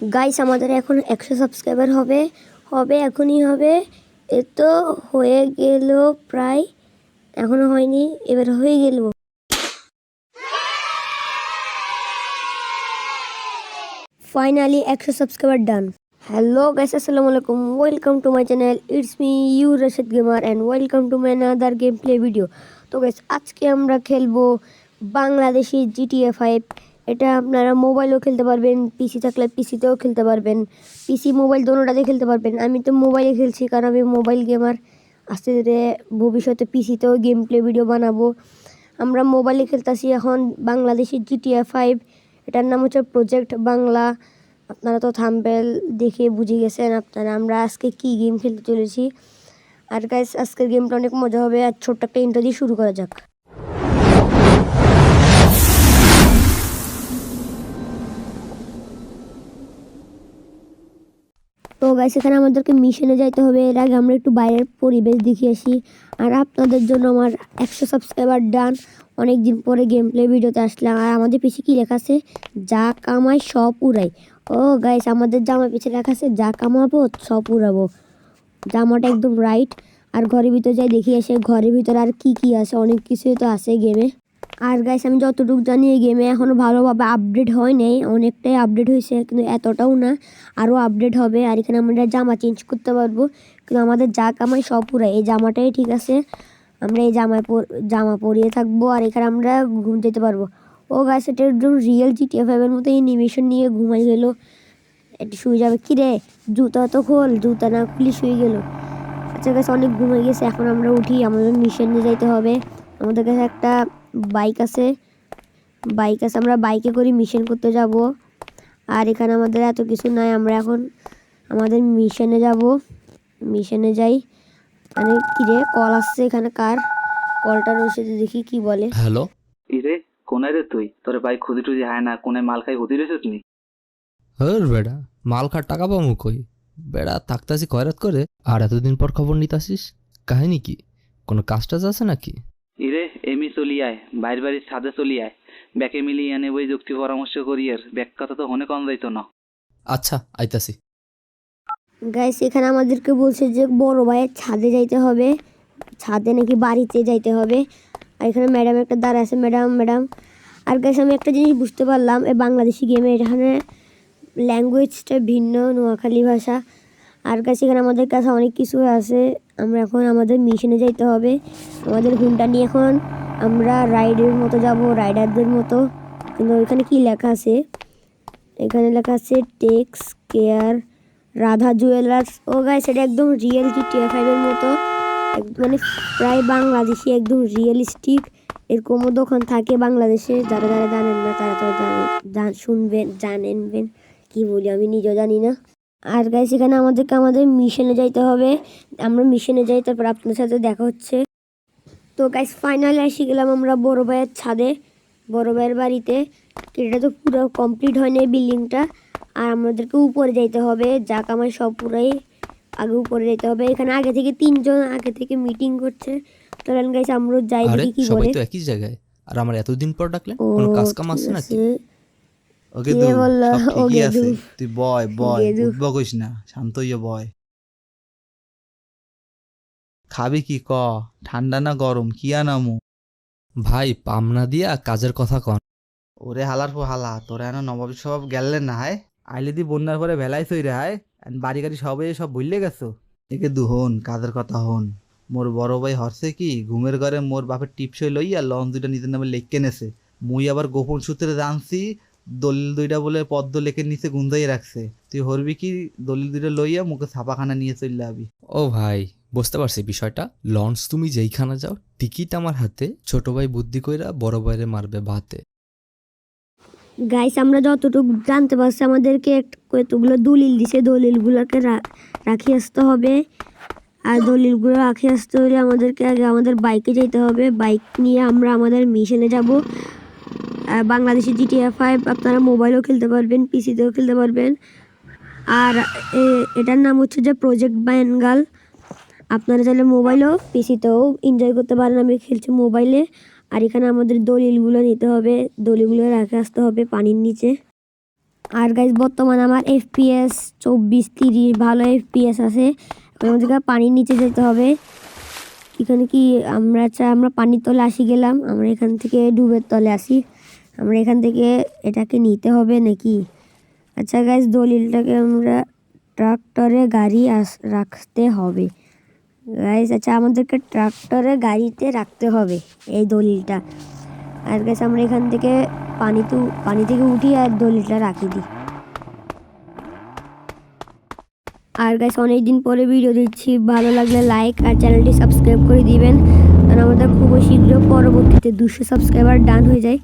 Guys আমাদের এখন একশো সাবস্ক্রাইবার হবে। হবে এখনই হবে। এ তো হয়ে গেল প্রায়। এখনও হয়নি, এবার হয়ে গেল। ফাইনালি একশো সাবস্ক্রাইবার ডান হ্যালো গাইস আসসালামু আলাইকুম। Welcome to my channel it's me U Rashid gamer and welcome to my other game play video তো গাইস আজকে আমরা খেলব বাংলাদেশি জিটিএ ফাইভ এটা আপনারা মোবাইলেও খেলতে পারবেন পিসি থাকলে পিসিতেও খেলতে পারবেন পিসি মোবাইল দোনোটাতে খেলতে পারবেন। আমি তো মোবাইলে খেলছি, কারণ আমি মোবাইল গেমার আস্তে ধীরে ভবিষ্যতে পিসিতেও গেম প্লে ভিডিও বানাবো। আমরা মোবাইলে খেলতেছি এখন বাংলাদেশের জিটিএ ফাইভ এটার নাম হচ্ছে প্রজেক্ট বাংলা আপনারা তো থাম্বেল দেখে বুঝে গেছেন আপনারা, আমরা আজকে কি গেম খেলতে চলেছি। আর গাইস আজকের গেমটা অনেক মজা হবে, আর ছোট্ট একটা ইন্টার দিয়ে শুরু করা যাক। গাইস এখানে আমাদেরকে মিশনে যাইতে হবে। এর আগে আমরা একটু বাইরের পরিবেশ দেখে আসি। আর আপনাদের জন্য আমার একশো সাবস্ক্রাইবার ডান অনেক দিন পরে গেম প্লে ভিডিওতে আসলাম। আর আমাদের পিছিয়ে কি লেখা আছে? যা কামাই, সব উড়াই। ও গাইস আমাদের জামা পিছিয়ে লেখা আছে, যা কামাবো, সব উড়াবো। জামাটা একদম রাইট আর ঘরের ভিতরে যাই দেখি এসে ঘরের ভিতরে আর কি কি আছে? অনেক কিছুই তো আছে গেমে আর গাইস আমি যতটুকু জানি এই গেমে এখনও ভালোভাবে আপডেট হয় নাই অনেকটাই আপডেট হয়েছে, কিন্তু এতটাও না। আরও আপডেট হবে, আর এখানে আমরা জামা চেঞ্জ করতে পারব। কিন্তু আমাদের যা কামাই সব পুরাই। এই জামাটাই ঠিক আছে। আমরা এই জামায় পর- জামা পরিয়ে থাকব, আর এখানে আমরা ঘুম যেতে পারব। ও গাছ এটা একদম রিয়েল জিটিএ ফাইভের মতো অ্যানিমেশন নিয়ে ঘুমাই গেলো। একটু শুয়ে যাবে কি রে জুতা তো খোল, জুতা না খুলি শুয়ে গেল। আচ্ছা গাছ অনেক ঘুমিয়ে গেছে, এখন আমরা উঠি। আমাদের মিশনে যাইতে হবে। আমাদের কাছে একটা বাইক আছে। বাইক আছে আমরা বাইকে করে মিশন করতে যাব। আর এখানে আমাদের এত কিছু নাই আমরা এখন আমাদের মিশনে যাব। মিশনে যাই। মানে কি রে কল আসছে এখানে কার? কলটা রয়েছে দেখি কি বলে। হ্যালো ইরে কোনায় রে তুই? তোর ভাই খুদি টুদি হয় না কোনায় মাল খাই হুদি রেছিস নি হর বেড়া মাল খার টাকা পাবো কই? বেড়া থাকতাছি কয়রাত করে। আর এতদিন পর খবর নিতাসিস কাহিনী কি? কোনো কাজ টাজ আছে নাকি? এমি চলিয়ায় বাইর বাড়ির ছাদে চলিয়ায় ব্যাকে মিলিয়ে আনে বই যুক্তি পরামর্শ করি আর ব্যাক কথা তো হনে কম যাইতো না। আচ্ছা আইতাছি। গাইস এখানে আমাদেরকে বলছে যে বড় ভাইয়ের ছাদে যাইতে হবে ছাদে নাকি বাড়িতে যাইতে হবে। আর এখানে ম্যাডাম একটা দাঁড়া আছে ম্যাডাম ম্যাডাম আর গাইস আমি একটা জিনিস বুঝতে পারলাম এই বাংলাদেশি গেমে এখানে ল্যাঙ্গুয়েজটা ভিন্ন নোয়াখালী ভাষা। আর কাছে এখানে আমাদের কাছে অনেক কিছু আছে আমরা এখন আমাদের মিশনে যাইতে হবে। আমাদের হুন্ডা নিয়ে এখন আমরা রাইডের মতো যাব, রাইডারদের মতো। কিন্তু ওইখানে কি লেখা আছে? এখানে লেখা আছে টেক্স কেয়ার রাধা জুয়েলার্স ও গাই সেটা একদম রিয়েল জিটিএ ফাইভের মতো। মানে প্রায় বাংলাদেশি একদম রিয়েলিস্টিক এরকমও দোকান থাকে বাংলাদেশে? যারা যারা জানেন না, তারা তো জানেন শুনবেন, জানেনবেন। কি বলি, আমি নিজেও জানি না। আর গাইস এখানে আমাদেরকে আমাদের মিশনে যাইতে হবে। আমরা মিশনে যাই তারপর আপনাদের সাথে দেখা হচ্ছে। তো গাইস ফাইনালি এসে গেলাম আমরা বড় ভাইয়ের ছাদে বড় ভাইয়ের বাড়িতে। এটা তো পুরো কমপ্লিট হয়নি বিল্ডিংটা আর আমাদেরকে উপরে যাইতে হবে। যা কামাই সব পুরাই আগে উপরে যেতে হবে। এখানে আগে থেকে তিনজন আগে থেকে মিটিং করছে। চলেন গাইস আমরা যাই দেখি কি সবাই বলে। তো একই জায়গায়। আর আমার এতদিন পর ডাকলে কোনো কাজ কাম আছে নাকি। ওকে বলল? সব ঠিকই আছে। তুই বয় বয়। উঠব কইস না শান্ত হইয়া বয়। খাবি কি ক? ঠান্ডা না গরম? কি আনামু? ভাই পামনা দিয়া কাজের কথা কন। ওরে হালার পর হালা তোরা এনে নবাব সব গেলেন না হায়? আইলে দি বন্যার পরে ভেলাই রে হায়? বাড়ি গাড়ি সবাই সব ভুললে গেছো? একে দু হন কাজের কথা হন। মোর বড় ভাই হরছে কি ঘুমের ঘরে মোর বাপের টিপসই লইয়া লঞ্চ দুইটা নিজের নামে লেখকে নেছে। মুই আবার গোপন সূত্রে জানছি দলিল দুইটা বলে পদ্ম লেখে নিচে গুন্দাই রাখছে। তুই হরবি কি? দলিল দুইটা লইয়া মুখে ছাপাখানা নিয়ে চললে আবি ও ভাই বুঝতে পারছি বিষয়টা। লঞ্চ তুমি যেইখানে যাও টিকিট আমার হাতে ছোট ভাই বুদ্ধি কইরা বড় ভাইরে মারবে ভাতে গাইস আমরা যতটুকু জানতে পারছি আমাদেরকে কতগুলো দলিল দিছে। দলিলগুলোকে রাখি আসতে হবে। আর দলিলগুলো রাখি আসতে হলে আমাদেরকে আগে আমাদের বাইকে যেতে হবে। বাইক নিয়ে আমরা আমাদের মিশনে যাব। বাংলাদেশি জিটিএ ফাইভ আপনারা মোবাইলেও খেলতে পারবেন পিসিতেও খেলতে পারবেন। আর এটার নাম হচ্ছে যে প্রজেক্ট বেঙ্গাল আপনারা চাইলে মোবাইলেও পিসিতেও এনজয় করতে পারেন। আমি খেলছি মোবাইলে আর এখানে আমাদের দলিলগুলো নিতে হবে। দলিলগুলো রেখে আসতে হবে পানির নিচে। আর গাইজ বর্তমানে আমার এফপিএস চব্বিশ তিরিশ ভালো এফপিএস আছে। আমাদেরকে পানির নিচে যেতে হবে। এখানে কি আমরা চা আমরা পানির তলে আসি গেলাম। আমরা এখান থেকে ডুবের তলে আসি। আমরা এখান থেকে এটাকে নিতে হবে নাকি? আচ্ছা গাইজ দলিলটাকে আমরা ট্রাক্টরে গাড়ি রাখতে হবে। গাইজ আচ্ছা আমাদেরকে ট্রাক্টরে গাড়িতে রাখতে হবে এই দলিলটা। আর গাছ আমরা এখান থেকে পানি তো, পানি থেকে উঠি আর দলিলটা রাখি দিই আর গাছ অনেকদিন পরে ভিডিও দিচ্ছি। ভালো লাগলে লাইক আর চ্যানেলটি সাবস্ক্রাইব করে দিবেন। কারণ আমাদের খুব শীঘ্র পরবর্তীতে দুশো সাবস্ক্রাইবার ডান হয়ে যায়।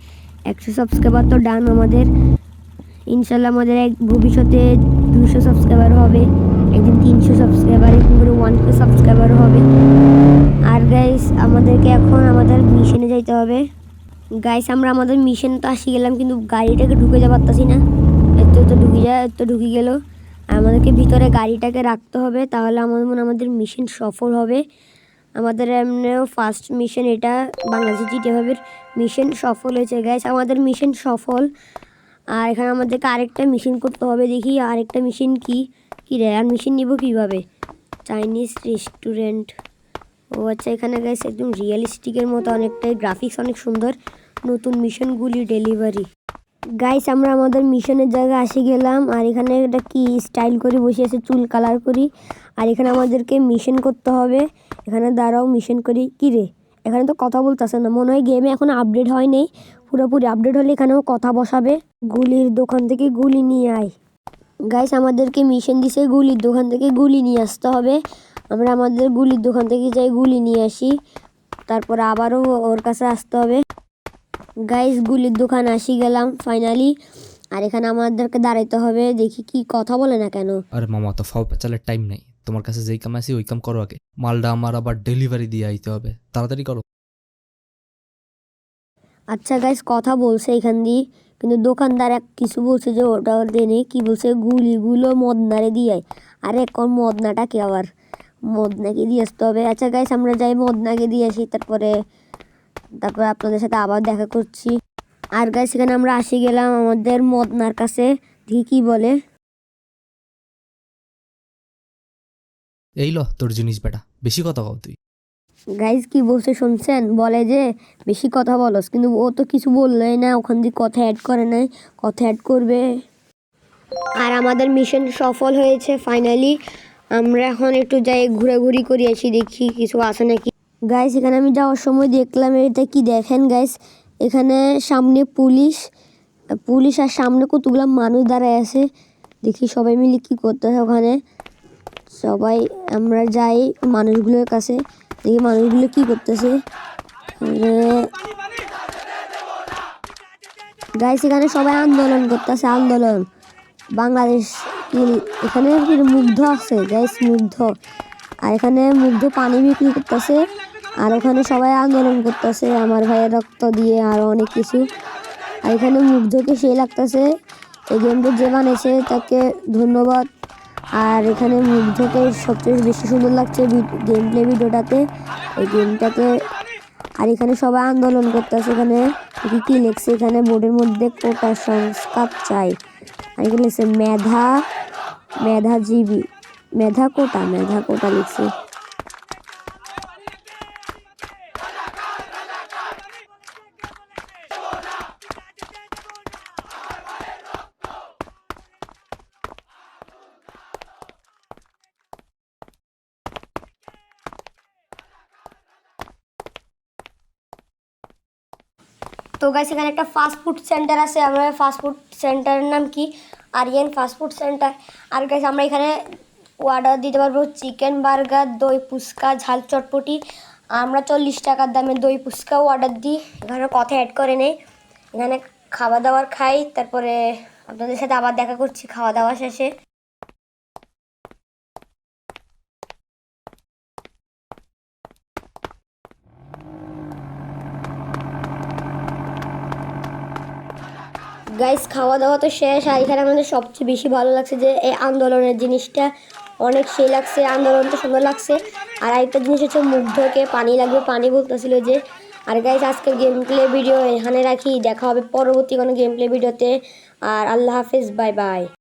একশো সাবস্ক্রাইবার তো ডান আমাদের। ইনশাল্লাহ আমাদের এক ভবিষ্যতে দুশো সাবস্ক্রাইবার হবে, একদিন তিনশো সাবস্ক্রাইবার এরকম করে ওয়ান কে সাবস্ক্রাইবার হবে। আর গাইস আমাদেরকে এখন আমাদের মিশনে যাইতে হবে। গাইস আমরা আমাদের মিশন তো আসি গেলাম, কিন্তু গাড়িটাকে ঢুকে যা পারতাছি না। এত তো ঢুকে যা, এত ঢুকে গেল। আমাদেরকে ভিতরে গাড়িটাকে রাখতে হবে, তাহলে আমাদের মনে আমাদের মিশন সফল হবে। আমাদের এমনিও ফার্স্ট মিশন এটা, বাংলাদেশ জিটিভাবের মিশন সফল হয়েছে গাইস আমাদের মিশন সফল। আর এখানে আমাদেরকে আরেকটা মিশন করতে হবে, দেখি আরেকটা মিশন কি? কী রে, আর মিশন নিব কীভাবে? চাইনিজ রেস্টুরেন্ট ও আচ্ছা এখানে গাইস একদম রিয়েলিস্টিকের মতো অনেকটাই গ্রাফিক্স অনেক সুন্দর। নতুন মিশনগুলি ডেলিভারি গাইস আমরা আমাদের মিশনের জায়গায় আসে গেলাম। আর এখানে একটা কি স্টাইল করে বসে আছে? চুল কালার করি। আর এখানে আমাদেরকে মিশন করতে হবে। এখানে দাঁড়াও মিশন করি। কি রে? এখানে তো কথা বলতেছে না। মনে হয় গেমে এখন আপডেট হয় নাই। পুরোপুরি আপডেট হলে এখানেও কথা বসাবে। গুলির দোকান থেকে গুলি নিয়ে আয়। গাইস আমাদেরকে মিশন দিছে গুলির দোকান থেকে গুলি নিয়ে আসতে হবে। আমরা আমাদের গুলির দোকান থেকে যাই গুলি নিয়ে আসি। তারপর আবারও ওর কাছে আসতে হবে। গাইস গুলির দোকান আসি গেলাম ফাইনালি আর এখানে আমাদেরকে দাঁড়াইতে হবে। দেখি কি কথা বলে না কেন। আরে মামা, তো ফাও পেঁচালের টাইম নেই। তোমার কাছে যেই কাম আছে, ওই কাম করো আগে। মালটা আমার আবার ডেলিভারি দিয়ে আইতে হবে। তাড়াতাড়ি করো। আচ্ছা গাইস কথা বলছে এখান দিয়ে, কিন্তু দোকানদার এক কিছু বলছে যে, ওটা দেনে, কি বলছে? গুলিগুলো মদনারে দিয়ে আয়। আরে কোন মদনাটাকে আবার? মদনাকে দিয়ে আসতে হবে। আচ্ছা গাইস আমরা যাই মদনাকে দিয়ে আসি, তারপরে তারপরে আপনাদের সাথে আবার দেখা করছি। আর গাইস এখানে আমরা আসি গেলাম আমাদের মদনার কাছে কি বলে। এই ল, তোর জিনিস বেটা, বেশি কথা কও তুই। গাইজ কি বলছে শুনছেন? বলে যে, বেশি কথা বলস, কিন্তু ও তো কিছু বললোই না, ওখান দিয়ে কথা অ্যাড করে নাই, কথা অ্যাড করবে। আর আমাদের মিশন সফল হয়েছে ফাইনালি আমরা এখন একটু যাই ঘোরাঘুরি করে, আসি দেখি কিছু আছে নাকি। গাইস এখানে আমি যাওয়ার সময় দেখলাম, এটা কি দেখেন গাইস এখানে সামনে পুলিশ পুলিশ আর সামনে কতগুলো মানুষ দাঁড়ায় আছে। দেখি সবাই মিলে কি করতেছে ওখানে। সবাই, আমরা যাই মানুষগুলোর কাছে, দেখি মানুষগুলো কি করতেছে। গাইস এখানে সবাই আন্দোলন করতেছে, আন্দোলন। বাংলাদেশ এখানে মুগ্ধ আছে? গাইস মুগ্ধ। আর এখানে মুগ্ধ পানি বিক্রি করতেছে, আর ওখানে সবাই আন্দোলন করতেছে, আমার ভাইয়ের রক্ত দিয়ে আর অনেক কিছু। আর এখানে মুগ্ধকে সে লাগতেছে, এই গেমটা যে বানিয়েছে, তাকে ধন্যবাদ। আর এখানে মুগ্ধকে সবচেয়ে বেশি সুন্দর লাগছে গেম প্লে ভিডিওটাতে। এই গেমটাকে আর এখানে সবাই আন্দোলন করতেছে এখানে। কি কি লেখছে এখানে, বোর্ডের মধ্যে কোটা সংস্কার চাই আর এখানে লিখছে মেধা, মেধাজীবী মেধা কোটা মেধা কোটা লিখছে। তো গাইস এখানে একটা ফাস্ট ফুড সেন্টার আছে। আমরা ফাস্ট ফুড সেন্টারের নাম কি? আরিয়ান ফাস্ট ফুড সেন্টার আর গাইস আমরা এখানে অর্ডার দিতে পারব চিকেন বার্গার দই ফুচকা, ঝাল চটপটি। আমরা চল্লিশ টাকার দামে দই ফুচকাও অর্ডার দিই। এখানে কথা অ্যাড করে নেই। এখানে খাওয়া দাওয়ার খাই। তারপরে আপনাদের সাথে আবার দেখা করছি খাওয়া দাওয়া শেষে। গাইস খাওয়া দাওয়া তো শেষ, আর এখানে আমাদের সবচেয়ে বেশি ভালো লাগছে যে এই আন্দোলনের জিনিসটা অনেক সেই লাগছে, আন্দোলন তো সুন্দর লাগছে। আর আরেকটা জিনিস হচ্ছে মুগ্ধকে পানি লাগবে, পানি বলতেছিল যে, আর গাইস আজকের গেম প্লে ভিডিও এখানে রাখি, দেখা হবে পরবর্তী কোনো গেম প্লে ভিডিওতে আর আল্লাহ হাফেজ বাই বাই